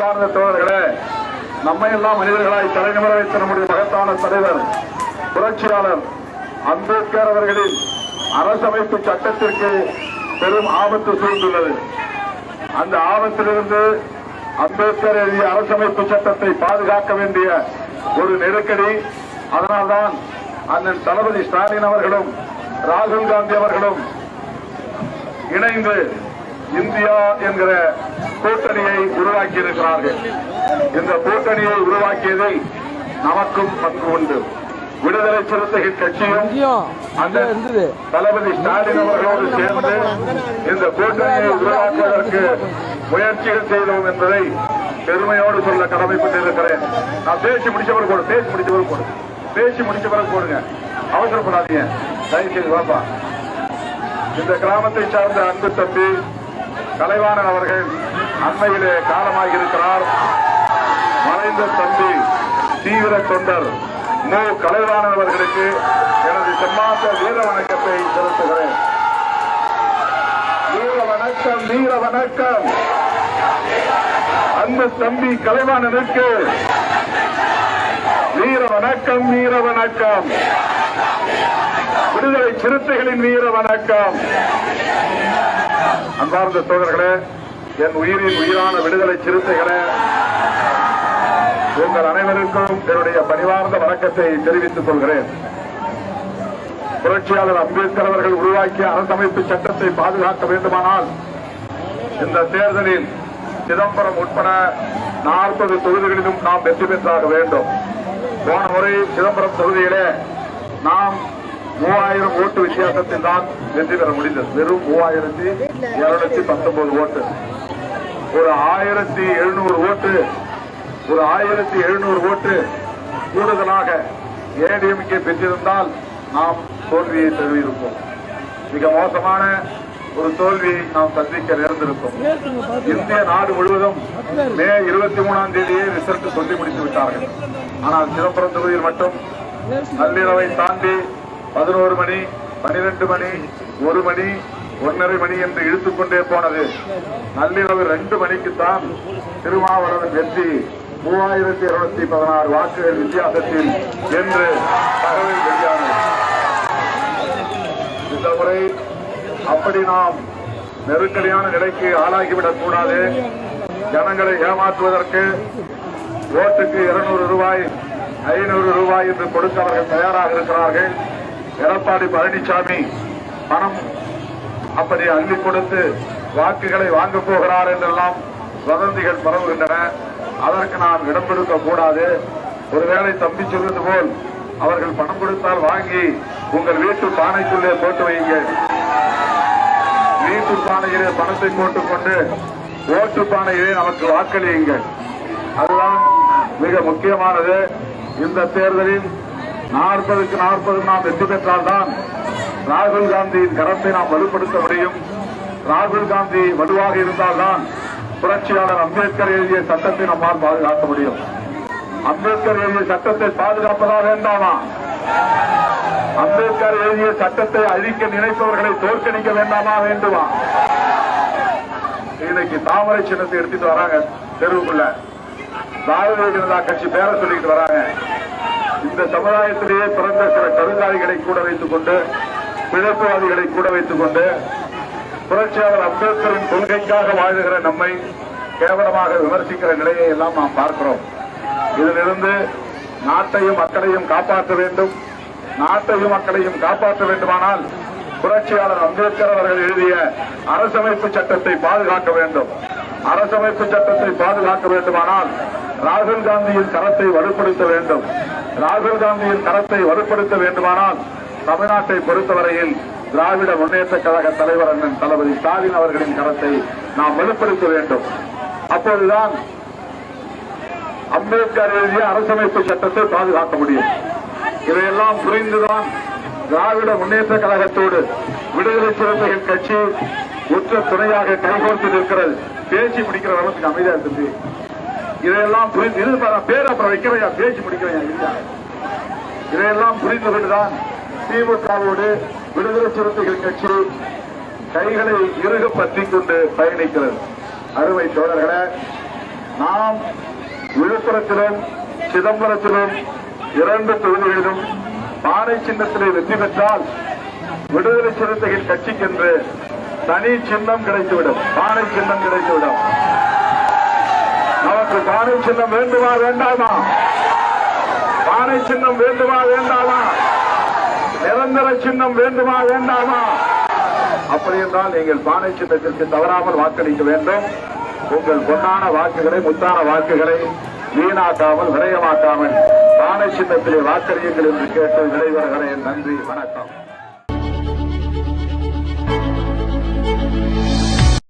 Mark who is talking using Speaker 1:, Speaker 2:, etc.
Speaker 1: சார்ந்த தோழர்களே நம்மை எல்லாம் மனிதர்களாய் தலைநிமிர வைத்த நம்முடைய மகத்தான தலைவர் புரட்சியாளர் அம்பேத்கர் அவர்களின் அரசமைப்பு சட்டத்திற்கு பெரும் ஆபத்து சூழ்ந்துள்ளது. அந்த ஆபத்திலிருந்து அம்பேத்கர் எழுதிய அரசமைப்பு சட்டத்தை பாதுகாக்க வேண்டிய ஒரு நெருக்கடி. அதனால்தான் அண்ணன் தளபதி ஸ்டாலின் அவர்களும் ராகுல் காந்தி அவர்களும் இணைந்து இந்தியா என்கிற கூட்டணியை உருவாக்கி இருக்கிறார்கள் இந்த கூட்டணியை உருவாக்கியதில் நமக்கும் பங்கு உண்டு. விடுதலை சிறுத்தைகள் கட்சியும் அந்த தளபதி ஸ்டாலின் அவர்களோடு சேர்ந்து இந்த கூட்டணியை உருவாக்குவதற்கு முயற்சிகள் செய்தோம் என்பதை பெருமையோடு சொல்ல கடமைப்பட்டிருக்கிறேன். நான் பேசி முடிச்ச பிறகு போடு பேசி முடிச்ச பிறகு போடு. பேசி முடிச்ச பிறகு போடுங்க. அவசரப்படாதீங்க. தயவு செய்து வாப்பா. இந்த கிராமத்தை சார்ந்த அன்பு தம்பி கலைவாணன் அவர்கள் அண்மையிலே காலமாகி இருக்கிறார் மறைந்த தம்பி தீவிர தொண்டர் மு. கலைவாணன் அவர்களுக்கு எனது செம்மாந்த வீர வணக்கத்தை செலுத்துகிறேன். வீர வணக்கம் வீர வணக்கம். அன்பு தம்பி கலைவாணனுக்கு வீர வணக்கம் வீர வணக்கம். விடுதலை சிறுத்தைகளின் வீர வணக்கம். அன்பார்ந்த தோழர்களே என் உயிரின் உயிரான விடுதலை சிறுத்தைகளே உங்கள் அனைவருக்கும் என்னுடைய பணிவார்ந்த வணக்கத்தை தெரிவித்துக் கொள்கிறேன். புரட்சியாளர் அம்பேத்கர் அவர்கள் உருவாக்கிய அரசமைப்பு சட்டத்தை பாதுகாக்க வேண்டுமானால் இந்த தேர்தலில் சிதம்பரம் உட்பட நாற்பது தொகுதிகளிலும் நாம் வெற்றி பெற்றாக வேண்டும். போன முறை சிதம்பரம் தொகுதியிலே நாம் மூவாயிரம் ஓட்டு வித்தியாசத்தில் தான் வெற்றி பெற முடிந்தது. வெறும் மூவாயிரத்தி இருநூத்தி பத்தொன்பது ஓட்டு. ஒரு ஆயிரத்தி எழுநூறு ஓட்டு ஒரு ஆயிரத்தி எழுநூறு ஓட்டு கூடுதலாக ஏடிஎம்கே பெற்றிருந்தால் நாம் தோல்வியை தழுவியிருப்போம். மிக மோசமான ஒரு தோல்வியை நாம் சந்திக்க நேர்ந்திருக்கும் இந்திய நாடு முழுவதும் மே இருபத்தி மூணாம் தேதியே ரிசல்ட் சொல்லி முடித்து விட்டார்கள் ஆனால் சிதம்பரம் தொகுதியில் மட்டும் நள்ளிரவை தாண்டி பதினோரு மணி பனிரெண்டு மணி ஒரு மணி ஒன்னரை மணி என்று இழுத்துக் கொண்டே போனது. நள்ளிரவு ரெண்டு மணிக்குத்தான் திருமாவளவன் வெற்றி. மூவாயிரத்தி இருநூத்தி பதினாறு வாக்குகள் வித்தியாசத்தில் என்று தகவல் வெளியானது. இந்த முறை அப்படி நாம் நெருக்கடியான நிலைக்கு ஆளாகிவிடக் கூடாது. ஜனங்களை ஏமாற்றுவதற்கு ஓட்டுக்கு இருநூறு ரூபாய் ஐநூறு ரூபாய் என்று கொடுக்க அவர்கள் தயாராக இருக்கிறார்கள். எடப்பாடி பழனிசாமி பணம் அப்படி அள்ளி கொடுத்து வாக்குகளை வாங்க போகிறார் என்றெல்லாம் வதந்திகள் பரவுகின்றன. அதற்கு நாம் இடம் கொடுக்க கூடாது. ஒருவேளை தம்பி சொல்வது போல் அவர்கள் பணம் கொடுத்தால் வாங்கி உங்கள் வீட்டு பானைக்குள்ளே போட்டு வைங்க வீட்டு பானையிலே பணத்தை போட்டுக்கொண்டு ஓட்டு பானையிலே நமக்கு வாக்களியுங்கள். அதுதான் மிக முக்கியமானது. இந்த தேர்தலில் நாற்பதுக்கு நாற்பது நாம் வெற்றி பெற்றால்தான் ராகுல் காந்தியின் கரத்தை நாம் வலுப்படுத்த முடியும். ராகுல் காந்தி வலுவாக இருந்தால்தான் புரட்சியாளர் அம்பேத்கர் எழுதிய சட்டத்தை நம்மால் பாதுகாக்க முடியும். அம்பேத்கர் எழுதிய சட்டத்தை பாதுகாப்பதா வேண்டாமா? அம்பேத்கர் எழுதிய சட்டத்தை அழிக்க நினைப்பவர்களை தோற்கடிக்க வேண்டாமா? வேண்டுமா? இன்னைக்கு தாமரை சின்னத்தை எடுத்துட்டு வராங்க தெருவுக்குள்ள. பாரதிய ஜனதா கட்சி பேர சொல்லிட்டு வராங்க. இந்த சமுதாயத்திலேயே பிறந்த சில கருங்காலிகளை கூட வைத்துக் கொண்டு பிழப்புவாதிகளை கூட வைத்துக் கொண்டு புரட்சியாளர் அம்பேத்கரின் கொள்கைக்காக வாழுகிற நம்மை கேவலமாக விமர்சிக்கிற நிலையை எல்லாம் நாம் பார்க்கிறோம். இதிலிருந்து நாட்டையும் மக்களையும் காப்பாற்ற வேண்டும். நாட்டையும் மக்களையும் காப்பாற்ற வேண்டுமானால் புரட்சியாளர் அம்பேத்கர் அவர்கள் எழுதிய அரசமைப்பு சட்டத்தை பாதுகாக்க வேண்டும். அரசமைப்பு சட்டத்தை பாதுகாக்க வேண்டுமானால் ராகுல் காந்தியின் கரத்தை வலுப்படுத்த வேண்டும். ராகுல் காந்தியின் கரத்தை வலுப்படுத்த வேண்டுமானால் தமிழ்நாட்டை பொறுத்தவரையில் திராவிட முன்னேற்ற கழக தலைவர் அண்ணன் தளபதி ஸ்டாலின் அவர்களின் கரத்தை நாம் வலுப்படுத்த வேண்டும். அப்போதுதான் அம்பேத்கர் எழுதிய அரசமைப்பு சட்டத்தை பாதுகாக்க முடியும். இதையெல்லாம் புரிந்துதான் திராவிட முன்னேற்ற கழகத்தோடு விடுதலை சிறுத்தைகள் கட்சி உற்ற துணையாக கைகோர்த்து நிற்கிறது. பேசி முடிக்கிற அளவுக்கு அமைதியா இருந்தது இதையெல்லாம் புரிந்து இது பேர் அப்புறம் வைக்கிறேன் பேசி முடிக்கிறேன் இல்லையா? இதையெல்லாம் புரிந்து கொண்டுதான் திமுகவோடு விடுதலை சிறுத்தைகள் கட்சி கைகளை இறுக பற்றி கொண்டு பயணிக்கிறது. அருமை தோழர்களே நாம் விழுப்புரத்திலும் சிதம்பரத்திலும் இரண்டு தொகுதிகளிலும் பானை சின்னத்திலே வெற்றி பெற்றால் விடுதலை சிறுத்தைகள் கட்சிக்கென்று தனி சின்னம் கிடைத்துவிடும். பாறை சின்னம் கிடைத்துவிடும். நமக்கு பானை சின்னம் வேண்டுமா வேண்டாமா? பானை சின்னம் வேண்டுமா வேண்டாமா? நிரந்தர சின்னம் வேண்டுமா வேண்டாமா? அப்படி என்றால் நீங்கள் பானை சின்னத்திற்கு தவறாமல் வாக்களிக்க வேண்டும். உங்கள் பொன்னான வாக்குகளை முத்தான வாக்குகளை வீணாக்காமல் விரயமாக்காமல் பானை சின்னத்திலே வாக்களியுங்கள் என்று கேட்டு விடைபெறுகிறேன். நன்றி வணக்கம்.